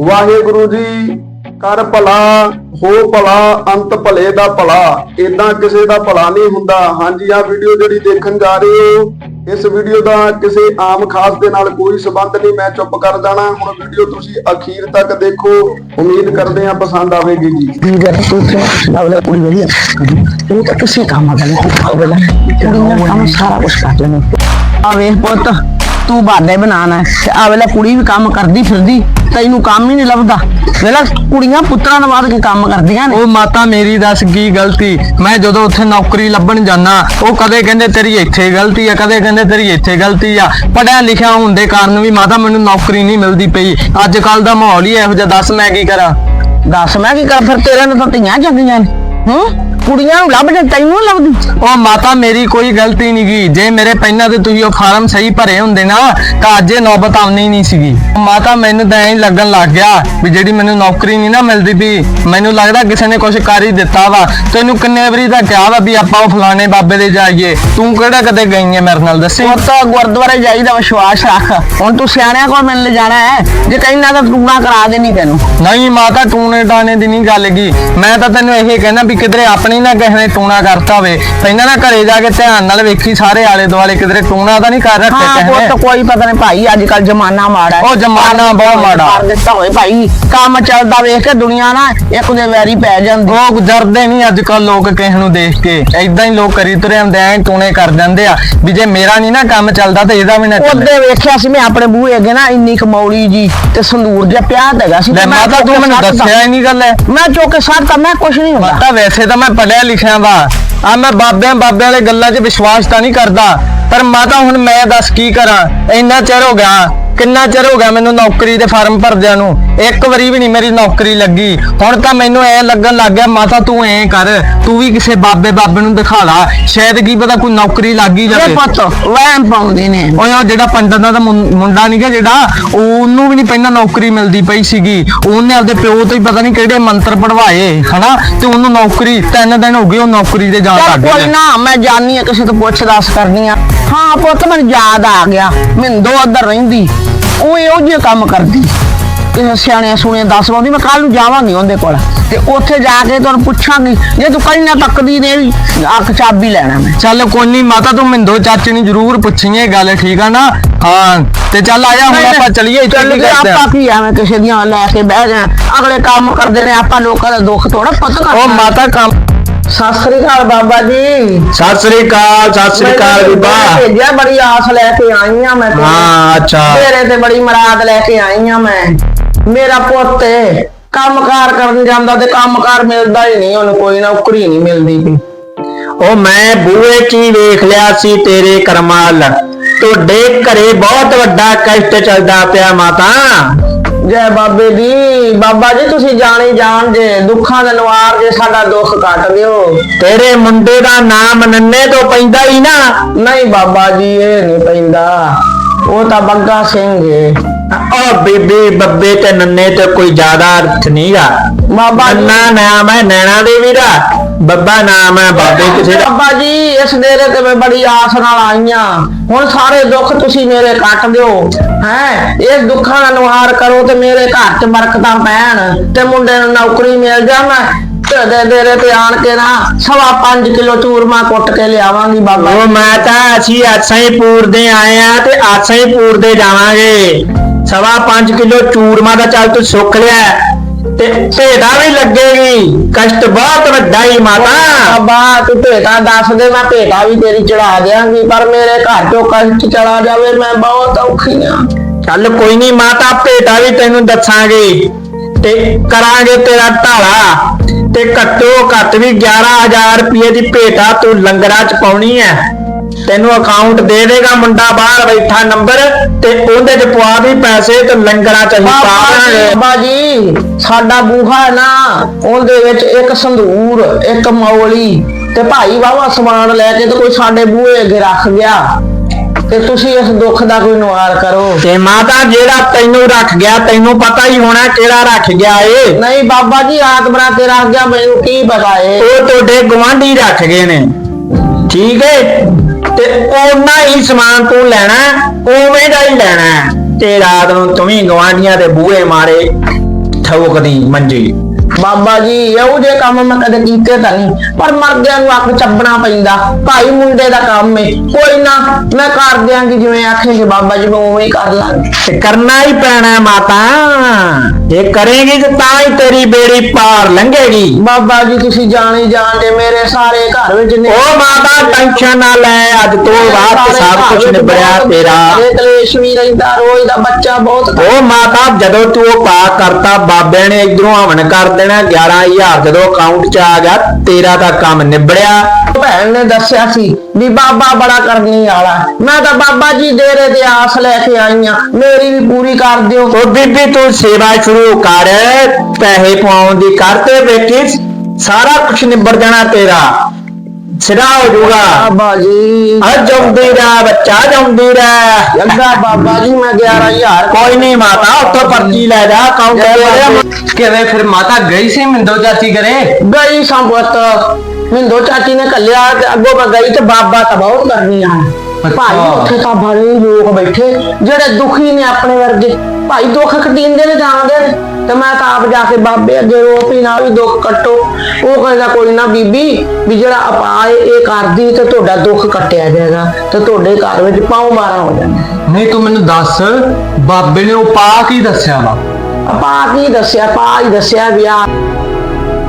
ਵਾਹਿਗੁਰੂ ਜੀ, ਕਰ ਭਲਾ, ਹੋ ਭਲਾ, ਅੰਤ ਭਲੇ ਦਾ ਭਲਾ। ਇਦਾਂ ਕਿਸੇ ਦਾ ਭਲਾ ਨਹੀਂ ਹੁੰਦਾ। ਹਾਂਜੀ ਆ ਵੀਡੀਓ ਜਿਹੜੀ ਦੇਖਣ ਜਾ ਰਹੇ ਹੋ, ਇਸ ਵੀਡੀਓ ਦਾ ਕਿਸੇ ਆਮ ਖਾਸ ਦੇ ਨਾਲ ਕੋਈ ਸਬੰਧ ਨਹੀਂ, ਮੈਂ ਚੁੱਪ ਕਰ ਜਾਣਾ। ਹੁਣ ਵੀਡੀਓ ਤੁਸੀਂ ਅਖੀਰ ਤੱਕ ਦੇਖੋ। ਉਮੀਦ ਕਰਦੇ ਹਾਂ ਪਸੰਦ ਆਵੇਗੀ ਜੀ। ਠੀਕ ਹੈ ਤੂੰ ਤੇ ਕੁੜੀ ਵਧੀਆ। ਇਹ ਤਾਂ ਕਿਸੇ ਕੰਮ ਦਾ ਨਹੀਂ ਅਗਲਾ ਕੁੜੀ ਨੇ ਕੰਮ ਸਾਰਾ ਕੁਝ ਕਰ ਲੈਣਾ ਆ ਵੇਖ, ਪੁੱਤ। ਤੂੰ ਬਾਦੇ ਬਣਾਣਾ ਤੇ ਆ ਵੇਲੇ ਕੁੜੀ ਵੀ ਕੰਮ ਕਰਦੀ ਫਿਰਦੀ ਤੈਨੂੰ ਕੰਮ ਹੀ ਨਹੀਂ ਲੱਭਦਾ। ਵੇਲਾ ਕੁੜੀਆਂ ਪੁੱਤਰਾਂ ਨਾਲ ਬਾਅਦ ਕੇ ਕੰਮ ਕਰਦੀਆਂ ਨੇ। ਉਹ ਮਾਤਾ ਮੇਰੀ ਦੱਸ ਕੀ ਗਲਤੀ? ਮੈਂ ਜਦੋਂ ਉੱਥੇ ਨੌਕਰੀ ਲੱਭਣ ਜਾਣਾ ਉਹ ਕਦੇ ਕਹਿੰਦੇ ਤੇਰੀ ਇੱਥੇ ਗਲਤੀ ਆ ਕਦੇ ਕਹਿੰਦੇ ਤੇਰੀ ਇੱਥੇ ਗਲਤੀ ਆ। ਪੜਿਆ ਲਿਖਿਆ ਹੋਣ ਦੇ ਕਾਰਨ ਵੀ ਮਾਤਾ ਮੈਨੂੰ ਨੌਕਰੀ ਨਹੀਂ ਮਿਲਦੀ ਪਈ। ਅੱਜ ਕੱਲ ਦਾ ਮਾਹੌਲ ਹੀ ਇਹੋ ਜਿਹਾ ਦੱਸ ਮੈਂ ਕੀ ਕਰਾਂ? ਦੱਸ ਮੈਂ ਕੀ ਕਰ? ਫਿਰ ਤੇਰੇ ਨਾਲ ਤਾਂ ਧੀਆਂ ਚੰਗੀਆਂ ਨੇ। ਹੂੰ? ਕੁੜੀਆਂ ਨੂੰ ਲੱਭ ਜੇ ਤੈਨੂੰ ਨੀ ਲੱਭਦੀ? ਉਹ ਮਾਤਾ ਮੇਰੀ ਕੋਈ ਗਲਤੀ ਨਹੀਂ ਗਈ ਜੇ ਮੇਰੇ ਪਹਿਲਾਂ ਤੇ ਤੁਸੀਂ ਉਹ ਫਾਰਮ ਸਹੀ ਭਰੇ ਹੁੰਦੇ ਨਾ ਤਾਂ ਅੱਜ ਇਹ ਨੌਬਤ ਆਉਣੀ ਨਹੀਂ ਸੀਗੀ। ਮਾਤਾ ਮੈਨੂੰ ਤਾਂ ਐਂ ਲੱਗਣ ਲੱਗ ਗਿਆ ਵੀ ਜਿਹੜੀ ਮੈਨੂੰ ਨੌਕਰੀ ਨਹੀਂ ਨਾ ਮਿਲਦੀ ਵੀ ਮੈਨੂੰ ਲੱਗਦਾ ਕਿਸੇ ਨੇ ਕੁਝ ਕਰ ਹੀ ਦਿੱਤਾ ਵਾ। ਤੈਨੂੰ ਕਿੰਨੇ ਵਾਰੀ ਤਾਂ ਕਿਹਾ ਵਾ ਵੀ ਆਪਾਂ ਉਹ ਫਲਾਣੇ ਬਾਬੇ ਦੇ ਜਾਈਏ। ਤੂੰ ਕਿਹੜਾ ਕਦੇ ਗਈ ਹੈ ਮੇਰੇ ਨਾਲ ਦੱਸੀ? ਉਹ ਤਾਂ ਗੁਰਦੁਆਰੇ ਜਾਈਦਾ ਵਿਸ਼ਵਾਸ ਰੱਖ। ਹੁਣ ਤੂੰ ਸਿਆਣਿਆਂ ਕੋਲ ਮਿਲਣ ਲੈ ਜਾਣਾ ਹੈ ਜੇ ਕਹਿੰਦਾ ਤਾਂ ਤੂੰ ਨਾ ਕਰਾ ਦੇਣੀ ਤੈਨੂੰ। ਨਹੀਂ ਮਾਤਾ ਟੂਣੇ ਟਾਣੇ ਦੀ ਨਹੀਂ ਗੱਲ ਗੀ। ਮੈਂ ਤਾਂ ਤੈਨੂੰ ਇਹ ਕਹਿਣਾ ਵੀ ਕਿਧਰੇ ਆਪਣੀ ਨਾ ਕਿਸੇ ਨੇ ਟੂਣਾ ਕਰਤਾ ਹੋਵੇ ਪਹਿਲਾਂ ਨਾ ਘਰੇ ਜਾ ਕੇ ਧਿਆਨ ਨਾਲ ਵੇਖੀ ਸਾਰੇ ਆਲੇ ਦੁਆਲੇ ਕਿਧਰੇ ਟੂਣਾ ਤਾਂ ਨਹੀਂ ਕਰ ਰੱਖਿਆ ਹਾਂ ਕਿਸੇ ਉਹ ਨੇ। ਤਾਂ ਕੋਈ ਪਤਾ ਨਹੀਂ ਭਾਈ ਅੱਜ ਕੱਲ ਜ਼ਮਾਨਾ ਮਾੜਾ ਹੈ। ਉਹ ਜ਼ਮਾਨਾ ਬਹੁਤ ਮਾੜਾ। ਕਰ ਦਿੱਤਾ ਹੋਏ ਭਾਈ ਕੰਮ ਚੱਲਦਾ ਵੇਖ ਕੇ ਦੁਨੀਆ ਨਾ ਇੱਕ ਦੇ ਵੈਰੀ ਪੈ ਜਾਂਦੀ। ਉਹ ਗੁਜ਼ਰਦੇ ਨਹੀਂ ਅੱਜ ਕੱਲ ਲੋਕ ਕਿਸੇ ਨੂੰ ਦੇਖ ਕੇ। ਐਦਾਂ ਹੀ ਲੋਕ ਕਰੀ ਤੁਰੇ ਹੁੰਦੇ ਐ ਟੂਣੇ ਕਰ ਜਾਂਦੇ ਆ। ਵੀ ਜੇ ਮੇਰਾ ਨਹੀਂ ਨਾ ਕੰਮ ਚੱਲਦਾ ਤੇ ਇਹਦਾ ਵੀ ਨਾ ਚੱਲੇ। ਉਹਦੇ ਵੇਖਿਆ ਸੀ ਮੈਂ ਆਪਣੇ ਬੂਹੇ ਅੱਗੇ ਨਾ ਇੰਨੀ ਕਮੌਲੀ ਜੀ ਤੇ ਸੰਦੂਰ ਜਿਹਾ ਪਿਆ ਤਾਂ ਹੈਗਾ ਸੀ ਲੈ ਤੇ ਮੈਂ ਮਾਤਾ ਚੁੱਕ ਤੂੰ ਕੇ ਮੈਨੂੰ ਸੁੱਟ ਤਾ। ਦੱਸਿਆ ਹੀ ਨਹੀਂ ਗੱਲ ਐ ਮੈਂ ਚੁੱਕ ਕੇ ਸੱਟਤਾ ਮੈਂ ਕੁਛ ਨਹੀਂ ਹੁੰਦਾ। ਮਾਤਾ ਵੈਸੇ ਤਾਂ ਮੈਂ ਪੜਿਆ ਲਿਖਿਆ ਵਾ। ਆ ਮੈਂ ਬਾਬਿਆਂ ਬਾਬਿਆਂ ਵਾਲੇ ਗੱਲਾਂ 'ਚ ਵਿਸ਼ਵਾਸ ਤਾਂ ਨਹੀਂ ਕਰਦਾ। ਪਰ ਮਾਤਾ ਹੁਣ ਮੈਂ ਦੱਸ ਕੀ ਕਰਾਂ? ਇੰਨਾ ਚਿਰ ਹੋ ਗਿਆ ਕਿੰਨਾ ਚਿਰ ਹੋ ਗਿਆ ਮੈਨੂੰ ਨੌਕਰੀ ਦੇ ਫਾਰਮ ਭਰਦਿਆਂ ਨੂੰ? ਇੱਕ ਵਾਰੀ ਵੀ ਨਹੀਂ ਮੇਰੀ ਨੌਕਰੀ ਲੱਗੀ। ਹੁਣ ਤਾਂ ਮੈਨੂੰ ਐ ਲੱਗਣ ਲੱਗ ਗਿਆ ਮਾਤਾ ਤੂੰ ਐ ਕਰ ਤੂੰ ਵੀ ਕਿਸੇ ਬਾਬੇ ਬਾਬੇ ਨੂੰ ਦਿਖਾ ਲਾ। ਸ਼ਾਇਦ ਕੀ ਪਤਾ ਕੋਈ ਨੌਕਰੀ ਲੱਗ ਹੀ ਜਾਵੇ। ਪੁੱਤ ਵਹਿਮ ਪਾਉਂਦੇ ਨੇ। ਉਹ ਉਹ ਜਿਹੜਾ ਪੰਡਤ ਦਾ ਮੁੰਡਾ ਨਹੀਂ ਗਾ ਜਿਹੜਾ ਉਹਨੂੰ ਵੀ ਨਹੀਂ ਪਹਿਲਾਂ ਨੌਕਰੀ ਮਿਲਦੀ ਪਈ ਸੀਗੀ। ਉਹਨੇ ਆਪਦੇ ਪਿਓ ਤੋਂ ਹੀ ਪਤਾ ਨਹੀਂ ਕਿਹੜੇ ਮੰਤਰ ਪੜਵਾਏ ਹਨਾ? ਤੇ ਉਹਨੂੰ ਨੌਕਰੀ ਤਿੰਨ ਦਿਨ ਹੋ ਗਏ ਉਹ ਨੌਕਰੀ ਤੇ ਜਾਣ ਲੱਗ ਕੋਈ ਗਿਆ ਨਾ ਮੈਂ ਜਾਣੀ ਆ ਕਿਸੇ ਤੋਂ ਪੁੱਛ ਦੱਸ ਕਰਨੀ ਆ। ਹਾਂ ਪੁੱਤ ਮੈਨੂੰ ਯਾਦ ਆ ਗਿਆ। ਮਿੰਦੋ ਉੱਧਰ ਰਹਿੰਦੀ। ਉਹ ਇਹੋ ਜਿਹੇ ਕੰਮ ਕਰਦੀ। ਕਿਸੇ ਸਿਆਣੇ ਸੁਣੇ ਦੱਸ ਪਾਉਂਦੀ ਮੈਂ ਕੱਲ ਨੂੰ ਜਾਵਾਂਗੀ ਉਹਦੇ ਕੋਲ। ਤੇ ਉੱਥੇ ਜਾ ਕੇ ਤੁਹਾਨੂੰ ਪੁੱਛਾਂਗੀ ਜੇ ਤੂੰ ਕहीं ਨਾ ਤੱਕਦੀ ਨੇ ਵੀ ਅੱਖ ਚਾਬੀ ਲੈਣਾ ਮੈਂ। ਚੱਲ ਕੋਈ ਨਹੀਂ ਮਾਤਾ ਤੂੰ ਮਿੰਦੋ ਚਾਚੇ ਨੂੰ ਜ਼ਰੂਰ ਪੁੱਛੀਏ ਗੱਲ ਠੀਕ ਆ ਨਾ? ਹਾਂ ਤੇ ਚੱਲ ਆ ਜਾ ਹੁਣ ਆਪਾਂ ਚਲੀਏ ਇੱਥੇ ਚੱਲ ਕੀ ਆ? ਕੀ ਐਵੇਂ ਕਿਸੇ ਦੀਆਂ ਲੈ ਕੇ ਬਹਿ ਜਾ ਅਗਲੇ ਕੰਮ ਕਰਦੇ ਨੇ ਆਪਾਂ ਲੋਕਾਂ ਦਾ ਦੁੱਖ ਥੋੜਾ ਪੁੱਤ ਕਰਨਾ। ਉਹ ਮਾਤਾ ਕੰਮ ਸਤਿ ਸ੍ਰੀ ਅਕਾਲ ਬਾਬਾ ਜੀ। ਸਤਿ ਸ੍ਰੀ ਅਕਾਲ ਸਤਿ ਸ੍ਰੀ ਅਕਾਲ ਬੀਬਾ। ਭੇਜਿਆ ਬੜੀ ਆਸ ਲੈ ਕੇ ਆਈ ਆ ਮੈਂ। ਹਾਂ ਅੱਛਾ। ਤੇਰੇ ਤੇ ਬੜੀ ਮਰਾਦ ਲੈ ਕੇ ਆਈ ਆ ਮੈਂ। ਮੇਰਾ ਪੁੱਤ ਕੰਮਕਾਰ ਕਰਨ ਜਾਂਦਾ ਤੇ ਕੰਮਕਾਰ ਮਿਲਦਾ ਹੀ ਨਹੀਂ ਉਹਨੂੰ ਕੋਈ ਨੌਕਰੀ ਨਹੀਂ ਮਿਲਦੀ ਪਈ। ਉਹ ਮੈਂ 'ਚ ਹੀ ਵੇਖ ਲਿਆ ਸੀ ਤੇਰੇ ਕਰਮਾਲ ਤੁਹਾਡੇ ਘਰੇ ਬਹੁਤ ਵੱਡਾ ਕਸ਼ਟ ਚੱਲਦਾ ਪਿਆ ਮਾਤਾ। ਜੈ ਬਾਬੇ ਦੀ। ਬਾਬਾ ਜੀ ਤੁਸੀਂ ਜਾਣੇ ਜਾਣ ਜੇ ਦੁੱਖਾਂ ਦੇ ਨਵਾਰ ਜੇ ਸਾਡਾ ਦੁੱਖ ਕੱਟ ਦਿਓ। ਤੇਰੇ ਮੁੰਡੇ ਦਾ ਨਾਮ ਨੰਨੇ ਤੋਂ ਪੈਂਦਾ ਹੀ ਨਾ। ਨਹੀਂ ਬਾਬਾ ਜੀ ਇਹ ਨਹੀਂ ਪੈਂਦਾ। ਉਹ ਤਾਂ ਬੱਗਾ ਸਿੰਘ ਏ। ਉਹ ਬੀਬੀ ਬੱਬੇ ਤੇ ਨੰਨੇ ਤੇ ਕੋਈ ਜ਼ਿਆਦਾ ਅਰਥ ਨਹੀਂਗਾ ਬਾਬਾ ਨੰਨਾ ਨਾਮ ਹੈ ਨੈਣਾ ਦੇਵੀ ਦਾ। ਬੱਬਾ ਨਾਮ ਹੈ ਬਾਬੇ ਕਿਸੇ ਦਾ। ਬਾਬਾ ਜੀ ਇਸ ਡੇਰੇ ਤੇ ਮੈਂ ਬੜੀ ਆਸ ਨਾਲ ਆਈਆਂ। ਹੁਣ ਸਾਰੇ ਦੁੱਖ ਤੁਸੀਂ ਮੇਰੇ ਕੱਟ ਦਿਓ ਹੈ? ਇਸ ਦੁੱਖਾਂ ਦਾ ਨਿਵਾਰ ਕਰੋ ਤੇ ਮੇਰੇ ਘਰ 'ਚ ਬਰਕਤਾਂ ਪੈਣ ਤੇ ਮੁੰਡੇ ਨੂੰ ਨੌਕਰੀ ਮਿਲ ਤੇ ਦੇ ਡੇਰੇ ਤੇ ਆਣ ਕੇ ਨਾ ਸਵਾ 5 ਕਿਲੋ ਚੂਰਮਾ ਕੁੱਟ ਕੇ ਲਿਆਵਾਂਗੀ ਬਾਬਾ ਉਹ ਮੈਂ ਤਾਂ ਅਸੀਂ ਆਸਾਂ ਹੀ ਪੂਰਦੇ ਆਏ ਆ ਤੇ ਆਸਾਂ ਹੀ ਪੂਰਦੇ ਜਾਵਾਂਗੇ। ਸਵਾ 5 ਕਿਲੋ ਚੂਰਮਾ ਦਾ ਚੱਲ ਤੂੰ ਸੁੱਕ ਲਿਆ। ਤੇ ਭੇਡਾ ਵੀ ਲੱਗੇਗੀ। ਕਸ਼ਟ ਬਹੁਤ ਵੱਡਾ ਹੀ ਮਾਤਾ। ਬਾਬਾ ਤੂੰ ਭੇਟਾ ਦੱਸ ਦੇ ਮੈਂ ਭੇਟਾ ਵੀ ਤੇਰੀ ਚੜਾ ਦਿਆਂਗੀ ਪਰ ਮੇਰੇ ਘਰ 'ਚੋਂ ਕਸ਼ਟ ਚਲਾ ਜਾਵੇ ਮੈਂ ਬਹੁਤ ਔਖੀ ਆ ਚੱਲ ਕੋਈ ਨਹੀਂ ਮਾਤਾ ਭੇਟਾ ਵੀ ਤੈਨੂੰ ਦੱਸਾਂਗੇ। ਤੇ ਕਰਾਂਗੇ ਤੇਰਾ ਢਾਲਾ ਤੇ ਘੱਟੋ ਘੱਟ ਵੀ 11000 ਰੁਪਏ ਦੀ ਭੇਟਾ ਤੂੰ ਲੰਗਰਾਂ 'ਚ ਪਾਉਣੀ ਐ। ਤੈਨੂੰ ਅਕਾਊਂਟ ਦੇ ਦੇਗਾ ਮੁੰਡਾ ਬਾਹਰ ਬੈਠਾ ਨੰਬਰ ਤੇ ਉਹਦੇ 'ਚ ਪਵਾ ਦੀ ਪੈਸੇ ਤੇ ਲੰਗਰਾਂ 'ਚ ਅਸੀਂ ਪਾ ਬਾਬਾ ਜੀ, ਦਾਂਗੇ। ਬਾਬਾ ਜੀ ਸਾਡਾ ਬੂਹਾ ਹੈ ਨਾ ਉਹਦੇ ਵਿੱਚ ਇੱਕ ਸੰਧੂਰ ਇੱਕ ਮੌਲੀ ਤੇ ਭਾਈ ਵਾਵਾ ਸਮਾਨ ਲੈ ਕੇ ਤੇ ਕੋਈ ਸਾਡੇ ਬੂਹੇ ਅੱਗੇ ਰੱਖ ਗਿਆ। ਤੇ ਤੁਸੀਂ ਇਸ ਦੁੱਖ ਦਾ ਕੋਈ ਨਿਵਾਰ ਕਰੋ। ਤੇ ਮਾਤਾ ਜਿਹੜਾ ਤੈਨੂੰ ਰੱਖ ਗਿਆ ਤੈਨੂੰ ਪਤਾ ਹੀ ਹੋਣਾ ਕਿਹੜਾ ਰੱਖ ਗਿਆ ਏ। ਨਹੀਂ ਬਾਬਾ ਜੀ ਰਾਤ ਬਰਾਤੇ ਰੱਖ ਗਿਆ ਮੈਨੂੰ ਕੀ ਪਤਾ ਏ। ਉਹ ਤੁਹਾਡੇ ਗਵਾਂਢੀ ਰੱਖ ਗਏ ਨੇ। ਠੀਕ ਹੈ ਤੇ ਉਹਨਾਂ ਹੀ ਸਮਾਨ ਤੂੰ ਲੈਣਾ ਉਵੇਂ ਦਾ ਹੀ ਲੈਣਾ ਤੇ ਰਾਤ ਨੂੰ ਤੂੰ ਵੀ ਗਵਾਂਢੀਆਂ ਦੇ ਬੂਹੇ ਮਾਰੇ ਠੋਕਦੀ ਮੰਜੀ ਬਾਬਾ ਜੀ ਇਹੋ ਜਿਹੇ ਕੰਮ ਮੈਂ ਕਦੇ ਕੀਤੇ ਤਾਂ ਨਹੀਂ। ਪਰ ਮਰਦਿਆਂ ਨੂੰ ਅੱਖ ਚੱਬਣਾ ਪੈਂਦਾ। ਭਾਈ ਮੁੰਡੇ ਦਾ ਕੰਮ ਏ। ਕੋਈ ਨਾ ਮੈਂ ਕਰ ਦਿਆਂਗੀ ਜਿਵੇਂ ਆਖੇਗੇ ਬਾਬਾ ਜੀ ਮੈਂ ਉਵੇਂ ਹੀ ਕਰ ਲਾਂਗੀ। ਤੇ ਕਰਨਾ ਹੀ ਪੈਣਾ ਮਾਤਾ। ਇਹ ਕਰੇਗੀ ਤੇ ਤਾਂ ਹੀ ਤੇਰੀ ਬੇੜੀ ਪਾਰ ਲੰਘੇਗੀ। ਬਾਬਾ ਜੀ ਤੁਸੀਂ ਜਾਣੀ ਜਾਣਦੇ ਮੇਰੇ ਸਾਰੇ ਘਰ ਵਿੱਚ ਨੇ। ਉਹ ਮਾਤਾ ਟੈਨਸ਼ਨ ਨਾ ਲੈ। ਅੱਜ ਤੋਂ ਬਾਅਦ ਤੇ ਸਭ ਕੁਝ ਨਿਬੜਿਆ ਤੇਰਾ। ਇਹ ਕਲੇਸ਼ ਵੀ ਰਹਿੰਦਾ। ਰੋਜ਼ ਦਾ ਬੱਚਾ ਬਹੁਤ ਉਹ ਮਾਤਾ ਜਦੋਂ ਤੂੰ ਉਹ ਪਾ ਕਰਤਾ ਬਾਬੇ ਨੇ ਇਧਰੋਂ ਹਵਨ ਕਰ ਦੇਣਾ 11000 ਜਦੋਂ ਅਕਾਊਂਟ 'ਚ ਆ ਗਿਆ ਤੇਰਾ ਤਾਂ ਕੰਮ ਨਿਬੜਿਆ। ਭੈਣ ਨੇ ਦੱਸਿਆ ਸੀ ਵੀ ਬਾਬਾ ਬੜਾ ਕਰਨੀ ਵਾਲਾ। ਹੈ। ਮੈਂ ਤਾਂ ਬਾਬਾ ਜੀ ਡੇਰੇ ਤੇ ਆਸ ਲੈ ਕੇ ਆਈ ਆਂ। ਮੇਰੀ ਵੀ ਪੂਰੀ ਕਰ ਦਿਓ। ਉਹ ਬੀਬੀ ਤੂੰ ਸੇਵਾ ਸ਼ੁਰੂ ਕਰ। ਪੈਸੇ ਪਾਉਣ ਦੀ ਕਰਤੇ ਬੇਟੀ ਸਾਰਾ ਕੁਝ ਨਿਬੜ ਜਾਣਾ ਤੇਰਾ। ਸਿਰਾ ਹੋ ਜਾਊਗਾ। ਬਾਬਾ ਜੀ। ਆ ਜੰਮਦੀ ਰਹਿ ਬੱਚਾ ਜੰਮਦੀ ਰਹਿ। ਲੱਗਾ ਬਾਬਾ ਜੀ ਮੈਂ 11000 ਕੋਈ ਨਹੀਂ ਮਾਤਾ ਉੱਥੋਂ ਪਰਚੀ ਲੈ ਜਾ ਤੇ ਕਿਵੇਂ ਫਿਰ ਮਾਤਾ ਗਈ ਸੀ ਮਿੰਦੋ ਚਾਚੀ ਕਰੇ ਗਈ ਸੰਪਤ ਮਿੰਦੋ ਚਾਚੀ ਨੇ ਕੱਲਿਆ ਤੇ ਅੱਗੋਂ ਮੈਂ ਗਈ ਤੇ ਬਾਬਾ ਤਾਂ ਬਹੁਤ ਕਰਨੀ ਆ। ਭਾਈ ਉੱਥੇ ਤਾਂ ਬੜੇ ਲੋਕ ਬੈਠੇ ਜਿਹੜੇ ਦੁਖੀ ਨੇ ਆਪਣੇ ਵਰਗੇ। ਭਾਈ ਦੁੱਖ ਕਟਿੰਦੇ ਨੇ ਜਾਣਦੇ ਨੇ। ਤੇ ਮੈਂ ਤਾਂ ਆਪ ਜਾ ਕੇ ਬਾਬੇ ਅੱਗੇ ਰੋ ਪੀ ਨਾ ਵੀ ਦੁੱਖ ਕੱਟੋ। ਉਹ ਕਹਿੰਦਾ ਕੋਈ ਨਾ ਬੀਬੀ ਵੀ ਜਿਹੜਾ ਅਪਾਏ ਇਹ ਕਰਦੀ ਤੇ ਤੁਹਾਡਾ ਦੁੱਖ ਕੱਟਿਆ ਜਾਏਗਾ ਤੇ ਤੁਹਾਡੇ ਘਰ ਵਿੱਚ ਪਾਉ ਮਾਰਾ ਹੋ ਜਾਣਾ ਨਹੀਂ ਤੂੰ ਮੈਨੂੰ ਦੱਸ ਬਾਬੇ ਨੇ ਉਹ ਪਾ ਕੀ ਦੱਸਿਆ ਵਾ? ਪਾ ਕੀ ਦੱਸਿਆ? ਪਾ ਹੀ ਦੱਸਿਆ ਵੀ ਆ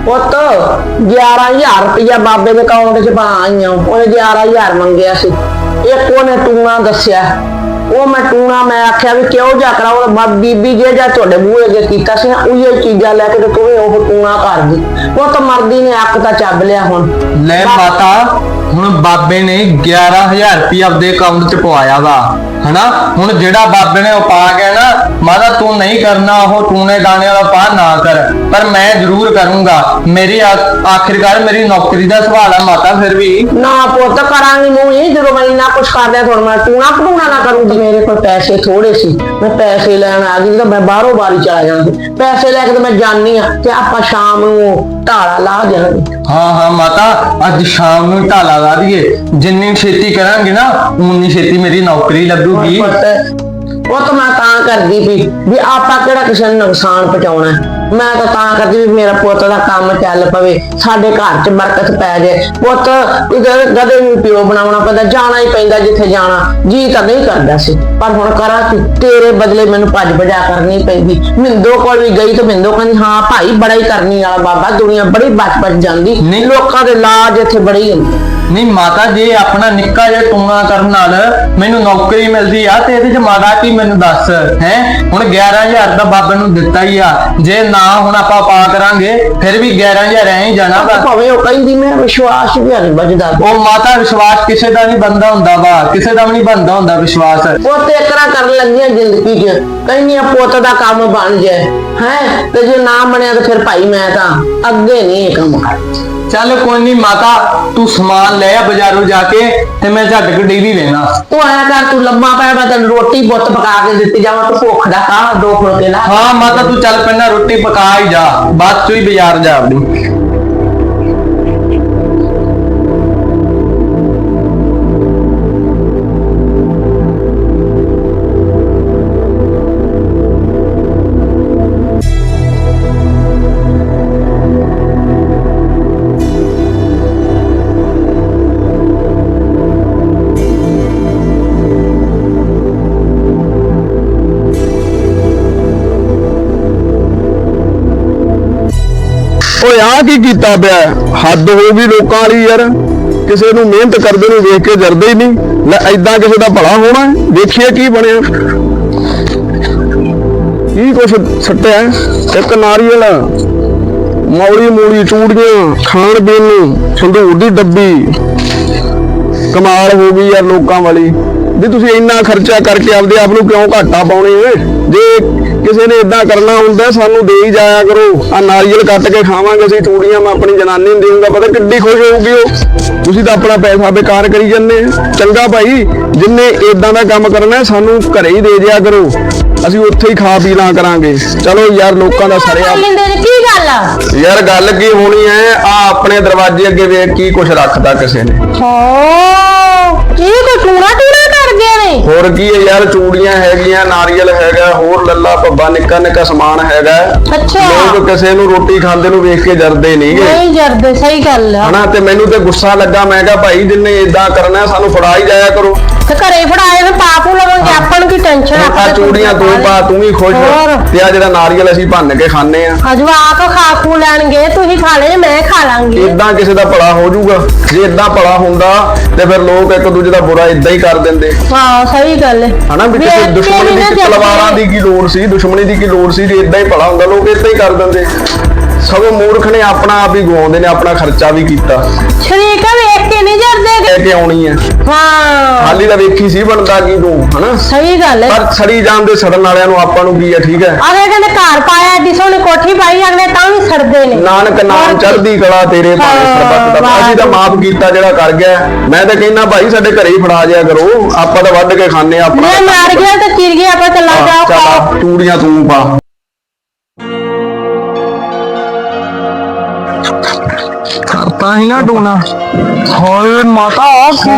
ਪੁੱਤ 11000 ਰੁਪਇਆ ਬਾਬੇ ਦੇ ਅਕਾਊਂਟ 'ਚ ਪਾ ਆਈਆਂ। ਉਹਨੇ 11000 ਮੰਗਿਆ ਸੀ। ਇੱਕ ਉਹਨੇ ਟੂਣਾ ਦੱਸਿਆ। ਉਹ ਮੈਂ ਟੂਣਾ ਮੈਂ ਆਖਿਆ ਵੀ ਕਿਉਂ ਜਾ ਕਰਾ ਉਹ ਬਾ- ਬੀਬੀ ਜੇ ਜਾਂ ਤੁਹਾਡੇ ਮੂੰਹ ਅੱਗੇ ਕੀਤਾ ਸੀ ਨਾ ਉਹੀ ਚੀਜ਼ਾਂ ਲੈ ਕੇ ਤੇ ਤੂੰ ਵੀ ਉਹ ਟੂਣਾ ਕਰ ਦੀ। ਉਹ ਤਾਂ ਮਰਦੀ ਨੇ ਅੱਖ ਤਾਂ ਚੱਬ ਲਿਆ ਹੁਣ। ਲੈ ਮਾਤਾ। ਹੁਣ ਬਾਬੇ ਨੇ 11000 ਰੁਪਏ ਆਪਦੇ ਅਕਾਊਂਟ 'ਚ ਪਵਾਇਆ ਵਾ ਹਨਾ? ਹੁਣ ਜਿਹੜਾ ਬਾਬੇ ਨੇ ਉਹ ਪਾ ਗਿਆ ਨਾ ਮਾਤਾ ਤੂੰ ਨਹੀਂ ਕਰਨਾ ਉਹ ਟੂਨੇ ਦਾਣੇ ਵਾਲਾ ਪਾ ਨਾ ਕਰ। ਪਰ ਮੈਂ ਜ਼ਰੂਰ ਕਰੂੰਗਾ। ਮੇਰੀ ਆਖਿਰਕਾਰ ਮੇਰੀ ਨੌਕਰੀ ਦਾ ਸਵਾਲ ਆ ਮਾਤਾ ਫਿਰ ਵੀ। ਨਾ ਪੁੱਤ ਕਰਾਂਗੀ ਮੂੰਹ ਹੀ ਜਦੋਂ ਮੈਂ ਇੰਨਾ ਕੁਛ ਕਰ ਲਿਆ ਤੁਹਾਨੂੰ ਮੈਂ ਟੂਣਾ ਪਟੂਣਾ ਨਾ ਕਰੂੰਗੀ ਮੇਰੇ ਕੋਲ ਪੈਸੇ ਥੋੜੇ ਸੀ। ਮੈਂ ਪੈਸੇ ਲੈਣ ਆ ਗਈ ਤਾਂ ਮੈਂ ਬਾਹਰੋਂ ਬਾਰੀ ਚਲਾ ਜਾਣਾ ਪੈਸੇ ਲੈ ਕੇ ਤਾਂ ਮੈਂ ਜਾਣੀ ਆ ਤੇ ਆਪਾਂ ਸ਼ਾਮ ਨੂੰ ਢਾਲਾ ਲਾ ਦੇਵਾਂਗੇ ਹਾਂ ਹਾਂ ਮਾਤਾ ਅੱਜ ਸ਼ਾਮ ਨੂੰ ਢਾਲਾ ਲਾ ਦਈਏ। ਜਿੰਨੀ ਛੇਤੀ ਕਰਾਂਗੇ ਨਾ ਉਨੀ ਛੇਤੀ ਮੇਰੀ ਨੌਕਰੀ ਲੱਗੂਗੀ। ਪੁੱਤ, ਉਹ ਤਾਂ ਮੈਂ ਤਾਂ ਕਰਦੀ ਵੀ ਵੀ ਆਪਾਂ ਕਿਹੜਾ ਕਿਸੇ ਨੂੰ ਨੁਕਸਾਨ ਪਹੁੰਚਾਉਣਾ ਹੈ। ਮੈਂ ਤਾਂ ਤਾਂ ਕਰਦੀ ਵੀ ਮੇਰਾ ਪੁੱਤ ਦਾ ਕੰਮ ਚੱਲ ਪਵੇ ਸਾਡੇ ਘਰ 'ਚ ਬਰਕਤ ਪੈ ਜਾਏ। ਪੁੱਤ ਇਧਰ ਗਦੇ ਨੂੰ ਪਿਓ ਬਣਾਉਣਾ ਪੈਂਦਾ ਜਾਣਾ ਹੀ ਪੈਂਦਾ ਜਿੱਥੇ ਜਾਣਾ। ਜੀ ਤਾਂ ਨਹੀਂ ਕਰਦਾ ਸੀ ਪਰ ਹੁਣ ਕਰਾਂ ਕਿ? ਤੇਰੇ ਬਦਲੇ ਮੈਨੂੰ ਭੱਜ ਭਜਾ ਕਰਨੀ ਪੈਂਦੀ। ਮਿੰਦੋ ਕੋਲ ਵੀ ਗਈ ਤੇ ਮਿੰਦੋ ਕਹਿੰਦੀ ਹਾਂ ਭਾਈ ਬੜਾ ਹੀ ਕਰਨੀ ਵਾਲਾ ਬਾਬਾ ਦੁਨੀਆ ਬੜੀ ਬਚ ਬਚ ਜਾਂਦੀ। ਨਹੀਂ। ਲੋਕਾਂ ਦੇ ਲਾਜ ਇੱਥੇ ਬੜੀ ਹੁੰਦੀ। ਨਹੀਂ ਮਾਤਾ ਜੇ ਆਪਣਾ ਨਿੱਕਾ ਜਿਹਾ ਟੂਣਾ ਕਰਨ ਨਾਲ ਮੈਨੂੰ ਨੌਕਰੀ ਮਿਲਦੀ ਆ ਤੇ ਇਹਦੇ ਚ ਮਾਤਾ ਕੀ ਮੈਨੂੰ ਦੱਸ ਹੈ? ਹੁਣ 11000 ਦਾ ਬਾਬਾ ਨੂੰ ਦਿੱਤਾ ਹੀ ਆ। ਜੇ ਨਾ ਹੁਣ ਆਪਾਂ ਪਾ ਕਰਾਂਗੇ ਫਿਰ ਵੀ 11000 ਐਂ ਹੀ ਜਾਣਾ ਵਾ। ਭਾਵੇਂ ਉਹ ਕਹਿੰਦੀ ਮੈਂ ਵਿਸ਼ਵਾਸ ਵੀ ਨਹੀਂ ਵੱਜਦਾ ਉਹ ਮਾਤਾ ਵਿਸ਼ਵਾਸ ਕਿਸੇ ਦਾ ਨਹੀਂ ਬੰਦਾ ਹੁੰਦਾ ਵਾ। ਕਿਸੇ ਦਾ ਵੀ ਨਹੀਂ ਬੰਦਾ ਹੁੰਦਾ ਵਿਸ਼ਵਾਸ। ਪੁੱਤ ਇਕਰਾ ਕਰਨ ਲੱਗੀਆਂ ਜ਼ਿੰਦਗੀ 'ਚ। ਕਹਿੰਦੀਆਂ ਪੁੱਤ ਦਾ ਕੰਮ ਬਣ ਜਾਏ ਹੈ? ਤੇ ਜੇ ਨਾ ਬਣਿਆ ਤਾਂ ਫਿਰ ਭਾਈ ਮੈਂ ਤਾਂ ਅੱਗੇ ਨਹੀਂ ਇਹ ਕੰਮ ਕਰ ਚੱਲ ਕੋਈ ਨਹੀਂ ਮਾਤਾ ਤੂੰ ਸਮਾਨ ਲੈ ਆ ਬਾਜ਼ਾਰੋਂ ਜਾ ਕੇ ਤੇ ਮੈਂ ਝੱਟ ਕੇ ਡੇਰੀ ਲੈਣਾ। ਤੂੰ ਆਇਆ ਕਰ ਤੂੰ ਲੰਮਾ ਪਿਆ ਮੈਂ ਤੈਨੂੰ ਰੋਟੀ ਪੁੱਤ ਪਕਾ ਕੇ ਦਿੱਤੀ ਜਾਵਾਂ ਤੂੰ ਭੁੱਖ ਦਾ ਖਾ ਦੋ ਫੁਲਕੇ ਲਾ ਹਾਂ ਮਾਤਾ ਤੂੰ ਚੱਲ ਪੈਣਾ ਰੋਟੀ ਪਕਾ ਹੀ ਜਾ ਬਾਅਦ ਚੋਂ ਹੀ ਬਾਜ਼ਾਰ ਜਾ ਆਪਣੀ। ਕੀਤਾ ਪਿਆ ਹੱਦ ਹੋ ਗਈ ਲੋਕਾਂ ਵਾਲੀ ਯਾਰ। ਕਿਸੇ ਨੂੰ ਮਿਹਨਤ ਕਰਦੇ ਨੂੰ ਵੇਖ ਕੇ ਜਰਦੇ ਹੀ ਨਹੀਂ। ਲੈ ਐਦਾਂ ਕਿਸੇ ਦਾ ਭਲਾ ਹੋਣਾ ਹੈ? ਕੀ ਬਣਿਆ। ਕੀ ਕੁਛ ਸੱਟਿਆ ਇੱਕ ਨਾਰੀਅਲ। ਮੌਲੀ ਮੂਲੀ ਚੂੜੀਆਂ, ਖਾਣ ਪੀਣ ਨੂੰ ਸੰਧੂਰ ਦੀ ਡੱਬੀ। ਕਮਾਲ ਹੋ ਗਈ ਯਾਰ ਲੋਕਾਂ ਵਾਲੀ। ਵੀ ਤੁਸੀਂ ਇੰਨਾ ਖਰਚਾ ਕਰਕੇ ਆਪਦੇ ਆਪ ਨੂੰ ਕਿਉਂ ਘਾਟਾ ਪਾਉਣੇ ਓਏ? ਜੇ ਕਿਸੇ ਨੇ ਇਦਾਂ ਕਰਨਾ ਹੁੰਦਾ ਸਾਨੂੰ ਦੇ ਹੀ ਜਾਇਆ ਕਰੋ। ਆ ਨਾਰੀਅਲ ਕੱਟ ਕੇ ਖਾਵਾਂਗੇ ਅਸੀਂ ਚੂੜੀਆਂ ਮੈਂ ਆਪਣੀ ਜਨਾਨੀ ਨੂੰ ਦੇਵਾਂਗਾ ਪਤਾ ਕਿੱਡੀ ਖੁਸ਼ ਹੋਊਗੀ ਉਹ। ਤੁਸੀਂ ਤਾਂ ਆਪਣਾ ਪੈਸਾ ਬੇਕਾਰ ਕਰੀ ਜਾਂਦੇ ਚੰਗਾ ਭਾਈ ਜਿੰਨੇ ਇਦਾਂ ਦਾ ਕੰਮ ਕਰਨਾ ਸਾਨੂੰ ਘਰੇ ਹੀ ਦੇ ਦਿਆ ਕਰੋ। ਅਸੀਂ ਉੱਥੇ ਹੀ ਖਾ ਪੀ ਲਾਂ ਕਰਾਂਗੇ। ਚਲੋ ਯਾਰ ਲੋਕਾਂ ਦਾ ਸਰਿਆ ਕੀ ਗੱਲ ਆ? ਯਾਰ ਗੱਲ ਕੀ ਹੋਣੀ ਐ? ਆ ਆਪਣੇ ਦਰਵਾਜ਼ੇ ਅੱਗੇ ਵੇਖ ਕੀ ਕੁਛ ਰੱਖਦਾ ਕਿਸੇ ਨੇ? ਹਾਂ ਕੀ ਕੋ ਟੂਣਾ ਟੂਣਾ ਹੁੰਦੀਆਂ ਨੇ? ਹੋਰ ਕੀ ਹੈ ਯਾਰ ਚੂੜੀਆਂ ਹੈਗੀਆਂ ਨਾਰੀਅਲ ਹੈਗਾ ਹੋਰ ਲੱਲਾ ਭੱਬਾ ਨਿੱਕਾ ਨਿੱਕਾ ਸਮਾਨ ਹੈਗਾ। ਅੱਛਾ। ਲੋਕ ਕਿਸੇ ਨੂੰ ਰੋਟੀ ਖਾਂਦੇ ਨੂੰ ਵੇਖ ਕੇ ਜਰਦੇ ਨਹੀਂਗੇ। ਨਹੀਂ ਜਰਦੇ ਸਹੀ ਗੱਲ ਆ। ਹਨਾ ਤੇ ਮੈਨੂੰ ਤੇ ਗੁੱਸਾ ਲੱਗਾ ਮੈਂ ਕਿਹਾ ਭਾਈ ਜਿੰਨੇ ਇਦਾਂ ਕਰਨਾ ਸਾਨੂੰ ਫੜਾ ਹੀ ਜਾਇਆ ਕਰੋ। ਤੇ ਘਰੇ ਫੜਾਏ ਤੇ ਪਾਪੂ ਲਵਾਂਗੇ ਆਪਾਂ ਨੂੰ ਕੀ ਟੈਨਸ਼ਨ ਆ? ਚੂੜੀਆਂ ਤੂੰ ਪਾ ਤੂੰ ਵੀ ਖੁਸ਼ ਹੋਰ। ਤੇ ਆ ਜਿਹੜਾ ਨਾਰੀਅਲ ਅਸੀਂ ਭੰਨ ਕੇ ਖਾਣੇ ਆ। ਅਜਵਾਕ ਖਾ ਖੂ ਲੈਣਗੇ ਤੁਸੀਂ ਖਾ ਲੈ ਮੈਂ ਖਾ ਲਾਂਗੀ। ਇਦਾਂ ਕਿਸੇ ਦਾ ਭਲਾ ਹੋ ਜਾਊਗਾ। ਜੇ ਇਦਾਂ ਭਲਾ ਹੁੰਦਾ ਤੇ ਫਿਰ ਲੋਕ ਇੱਕ ਦੂਜੇ ਦਾ ਬੁਰਾ ਇਦਾਂ ਹੀ ਕਰ ਦਿੰਦੇ। ਹਾਂ ਸਹੀ ਗੱਲ ਹੈ ਹਨਾ ਵੀ ਕਿਸੇ ਦੁਸ਼ਮਣੀ ਨਾ ਦੀ। ਤਲਵਾਰਾਂ ਦੀ ਕੀ ਲੋੜ ਸੀ ਦੁਸ਼ਮਣੀ ਦੀ ਕੀ ਲੋੜ ਸੀ ਜੇ ਇਦਾਂ ਹੀ ਭਲਾ ਹੁੰਦਾ ਲੋਕ ਇਦਾਂ ਹੀ ਕਰ ਦਿੰਦੇ। ਸਗੋਂ ਮੂਰਖ ਨੇ ਆਪਣਾ ਆਪ ਹੀ ਗਵਾਉਂਦੇ ਨੇ ਆਪਣਾ ਖਰਚਾ ਵੀ ਕੀਤਾ। ਸ਼ਰੀਕਾ ਲੈ ਕੇ ਆਉਣੀ ਹੈ। ਹਾਂ। ਹਾਲੀ ਤਾਂ ਵੇਖੀ ਸੀ ਬਣਦਾ ਕੀ ਤੂੰ ਹਨਾ? ਸਹੀ ਗੱਲ ਹੈ। ਪਰ ਸੜੀ ਜਾਂਦੇ ਸੜਨ ਵਾਲਿਆਂ ਨੂੰ ਆਪਾਂ ਨੂੰ ਕੀ ਹੈ ਠੀਕ ਹੈ? ਅਗਲੇ ਕਹਿੰਦੇ ਘਰ ਪਾਇਆ ਏਡੀ ਸੋਹਣੀ ਕੋਠੀ ਪਾਈ ਅਗਲੇ ਤਾਂ ਵੀ ਸੜਦੇ ਨੇ। ਨਾਨਕ ਨਾਮ? ਚੜ੍ਹਦੀ ਕਲਾ ਤੇਰੇ ਭਾਵੇਂ ਸਰਬੱਤ ਦਾ। ਅਸੀਂ ਤਾਂ ਮਾਫ ਕੀਤਾ ਜਿਹੜਾ ਕਰ ਗਿਆ। ਮੈਂ ਤਾਂ ਕਹਿੰਦਾ ਭਾਈ ਸਾਡੇ ਘਰੇ ਹੀ ਫੜਾ ਜਿਆ ਕਰੋ। ਆਪਾਂ ਤਾਂ ਵੱਢ ਕੇ ਖਾਣੇ ਆਪਣਾ ਮੈਂ ਮਾਰ ਗਿਆ ਤੇ ਚਿਰ ਗਿਆ ਆਪਾਂ ਚੱਲਾ ਜਾਓ ਚੂੜੀਆਂ ਤੂੰ ਪਾ। ਕਰਤਾ ਹੀ ਨਾ ਟੂਣਾ ਹੋਏ ਮਾਤਾ ਆ ਕੀ?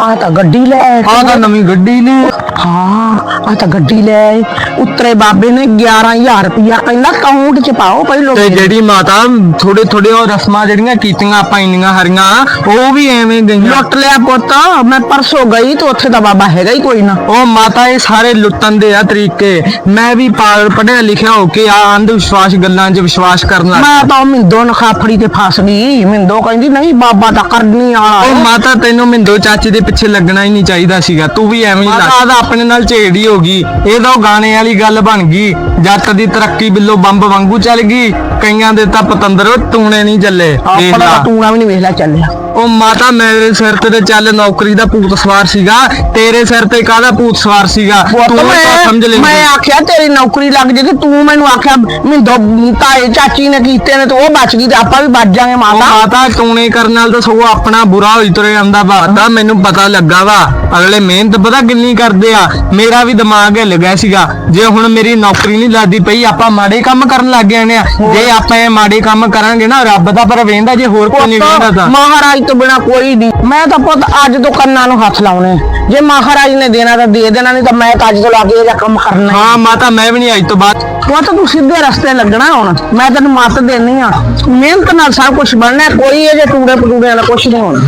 ਆ ਤਾਂ ਗੱਡੀ ਲੈ ਆਏ ਆ ਤਾਂ ਨਵੀਂ ਗੱਡੀ ਨੇ। ਹਾਂ ਆ ਤਾਂ ਗੱਡੀ ਲੈ ਆਏ। ਉਤਰੇ ਬਾਬੇ ਨੇ 11000 ਰੁਪਇਆ। ਕਹਿੰਦਾ ਅਕਾਊਂਟ ਚ ਪਾਓ ਪਹਿਲੋਂ ਤੇ ਜਿਹੜੀ ਮਾਤਾ ਥੋੜੇ ਥੋੜੇ ਉਹ ਰਸਮਾਂ ਜਿਹੜੀਆਂ ਕੀਤੀਆਂ ਆਪਾਂ ਇੰਨੀਆਂ ਹਰੀਆਂ ਉਹ ਵੀ ਐਵੇਂ ਗਈਆਂ ਲੁੱਟ ਲਿਆ ਪੁੱਤ। ਮੈਂ ਪਰਸੋਂ ਗਈ ਤੇ ਉੱਥੇ ਤਾਂ ਬਾਬਾ ਹੈਗਾ ਹੀ ਕੋਈ ਨਾ। ਉਹ ਮਾਤਾ ਇਹ ਸਾਰੇ ਲੁੱਟਣ ਦੇ ਆ ਤਰੀਕੇ। ਮੈਂ ਵੀ ਪਾਗਲ ਪੜਿਆ ਲਿਖਿਆ ਹੋ ਕੇ ਆ ਅੰਧ ਵਿਸ਼ਵਾਸ ਗੱਲਾਂ 'ਚ ਵਿਸ਼ਵਾਸ ਕਰਨ ਲੱਗ ਮੈਂ ਤਾਂ ਮਿੰਦੋ ਨਖਾਫੜੀ ਤੇ ਫਸ ਗਈ। ਮਿੰਦੋ ਕਹਿੰਦੀ ਨਹੀਂ ਬਾਬਾ ਤਾਂ ਕਰਨੀ ਵਾਲਾ ਉਹ ਹੈ। ਮਾਤਾ ਤੈਨੂੰ ਮਿੰਦੋ ਚਾਚੇ ਦੇ ਪਿੱਛੇ ਲੱਗਣਾ ਹੀ ਨਹੀਂ ਚਾਹੀਦਾ ਸੀਗਾ। ਤੂੰ ਵੀ ਐਵੇਂ ਹੀ ਮਾਤਾ ਦਾ ਆਪਣੇ ਨਾਲ ਝੇੜੀ ਹੋ ਗਈ। ਇਹ ਤਾਂ ਉਹ ਗਾਣੇ ਵਾਲੀ ਗੱਲ ਬਣ ਗਈ। ਜੱਟ ਦੀ ਤਰੱਕੀ ਬਿੱਲੋ ਬੰਬ ਵਾਂਗੂ ਚੱਲ ਗਈ। ਕਈਆਂ ਦੇ ਤਾਂ ਪਤੰਦਰ ਟੂਣੇ ਨਹੀਂ ਚੱਲੇ। ਆਪਣਾ ਟੂਣਾ ਵੀ ਨਹੀਂ ਵੇਖ ਲੈ ਚੱਲਿਆ ਉਹ ਮਾਤਾ ਮੇਰੇ ਸਿਰ ਤੇ ਚੱਲ ਨੌਕਰੀ ਦਾ ਭੂਤ ਸਵਾਰ ਸੀਗਾ। ਤੇਰੇ ਸਿਰ ਤੇ ਕਾਹਦਾ ਭੂਤ ਸਵਾਰ ਸੀਗਾ? ਤੂੰ ਤਾਂ ਸਮਝ ਲੈ ਮੈਂ ਆਖਿਆ ਤੇਰੀ ਨੌਕਰੀ ਲੱਗ ਜੇ ਤੇ ਤੂੰ ਮੈਨੂੰ ਆਖਿਆ ਮਿੰਦੋ ਤਾਏ ਚਾਚੀ ਨੇ ਕੀਤੇ ਨੇ ਤੇ ਉਹ ਬਚ ਗਈ ਤੇ ਆਪਾਂ ਵੀ ਬਚ ਜਾਾਂਗੇ ਮਾਤਾ। ਮਾਤਾ ਟੂਣੇ ਕਰਨ ਨਾਲ ਤਾਂ ਸਗੋਂ ਆਪਣਾ ਬੁਰਾ ਹੋਈ ਤੁਰੇ ਜਾਂਦਾ ਵਾ ਤਾਂ ਮੈਨੂੰ ਪਤਾ ਲੱਗਾ ਵਾ। ਅਗਲੇ ਮਿਹਨਤ ਪਤਾ ਕਿੰਨੀ ਕਰਦੇ ਆ ਮੇਰਾ ਵੀ ਦਿਮਾਗ ਹਿੱਲ ਗਿਆ ਸੀਗਾ। ਜੇ ਹੁਣ ਮੇਰੀ ਨੌਕਰੀ ਨਹੀਂ ਲੱਗਦੀ ਪਈ ਆਪਾਂ ਮਾੜੇ ਕੰਮ ਕਰਨ ਲੱਗ ਗਏ ਨੇ। ਜੇ ਆਪਾਂ ਇਹ ਮਾੜੇ ਕੰਮ ਕਰਾਂਗੇ ਨਾ ਰੱਬ ਦਾ ਪਰ ਵੇਂਦਾ ਜੇ ਹੋਰ ਕੋਈ ਨਹੀਂ ਵੇਂਦਾ ਤਾਂ। ਮਹਾਰਾਜ ਤੋਂ ਬਿਨਾ ਕੋਈ ਨਹੀਂ। ਮੈਂ ਤਾਂ ਪੁੱਤ ਅੱਜ ਤੋਂ ਕੰਨਾਂ ਨੂੰ ਹੱਥ ਲਾਉਣੇ। ਜੇ ਮਹਾਰਾਜ ਨੇ ਦੇਣਾ ਤਾਂ ਦੇ ਦੇਣਾ ਨਹੀਂ ਤਾਂ ਮੈਂ ਤਾਂ ਅੱਜ ਤੋਂ ਲਾ ਕੇ ਇਹਦਾ ਕੰਮ ਕਰਨਾ ਹੀ। ਮਾਤਾ ਮੈਂ ਵੀ ਨਹੀਂ ਅੱਜ ਤੋਂ ਬਾਅਦ। ਪੁੱਤ ਤੂੰ ਸਿੱਧੇ ਰਸਤੇ ਲੱਗਣਾ ਹੁਣ। ਮੈਂ ਤੈਨੂੰ ਮੱਤ ਦੇਣੀ ਆ। ਮਿਹਨਤ ਨਾਲ ਸਭ ਕੁਝ ਬਣਨਾ ਕੋਈ ਇਹ ਜੇ ਟੂੜੇ ਪਟੂੜਿਆਂ ਦਾ ਕੁਝ ਨਹੀਂ ਹੋਣਾ।